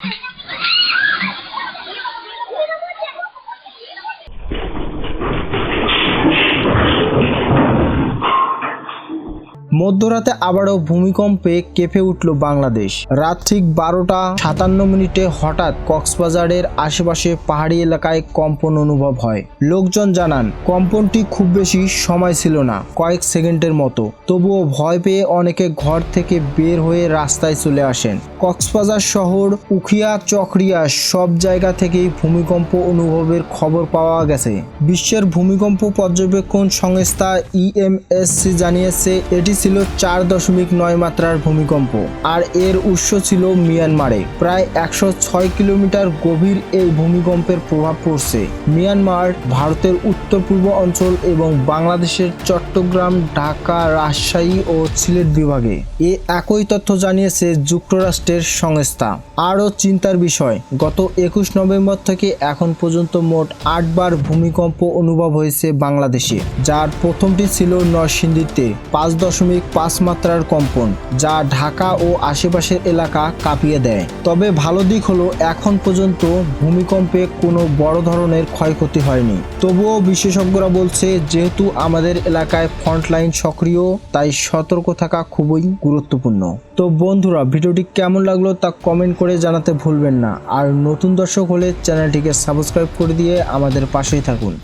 Ha ha ha! মধ্যরাতে আবারও ভূমিকম্পে কেঁপে উঠল বাংলাদেশ। রাত ঠিক বারোটা সাতান্ন মিনিটে হঠাৎ কক্সবাজারের আশেপাশে পাহাড়ি এলাকায় কম্পন অনুভব হয়। লোকজন জানান, কম্পনটি খুব বেশি সময় ছিল না, কয়েক সেকেন্ডের মতো। তবুও ভয় পেয়ে অনেকে ঘর থেকে বের হয়ে রাস্তায় চলে আসেন। কক্সবাজার শহর, উখিয়া, চকরিয়া সব জায়গা থেকেই ভূমিকম্প অনুভবের খবর পাওয়া গেছে। বিশ্বের ভূমিকম্প পর্যবেক্ষণ সংস্থা ইএমএসসি জানিয়েছে, এটি ছিল চার দশমিক নয় মাত্রার ভূমিকম্প, আর এর উৎস ছিল মিয়ানমারে। প্রায় একশো ছয় কিলোমিটার গভীর এই ভূমিকম্পের প্রভাব পড়ছে। মিয়ানমার ভারতের উত্তর পূর্ব অঞ্চল এবং বাংলাদেশের চট্টগ্রাম, ঢাকা, রাজশাহী ও সিলেট বিভাগে। এ একই তথ্য জানিয়েছে যুক্তরাষ্ট্রের সংস্থা। আরও চিন্তার বিষয়, গত একুশ নভেম্বর থেকে এখন পর্যন্ত মোট আটবার ভূমিকম্প অনুভব হয়েছে বাংলাদেশে, যার প্রথমটি ছিল নরসিংদীতে, পাঁচ দশমিক পাঁচ মাত্রার কম্পন, যা ঢাকা ও আশেপাশের এলাকা কাঁপিয়ে দেয়। তবে ভালো দিক হলো, এখন পর্যন্ত ভূমিকম্পে কোনো বড় ধরনের ক্ষয়ক্ষতি হয়নি। তবুও বিশেষজ্ঞরা বলছে, যেহেতু আমাদের এলাকায় ফ্রন্টলাইন সক্রিয়, তাই সতর্ক থাকা খুবই গুরুত্বপূর্ণ। তো বন্ধুরা, ভিডিওটি কেমন লাগল তা কমেন্ট করে জানাতে ভুলবেন না। আর নতুন দর্শক হলে চ্যানেলটিকে সাবস্ক্রাইব করে দিয়ে আমাদের পাশেই থাকুন।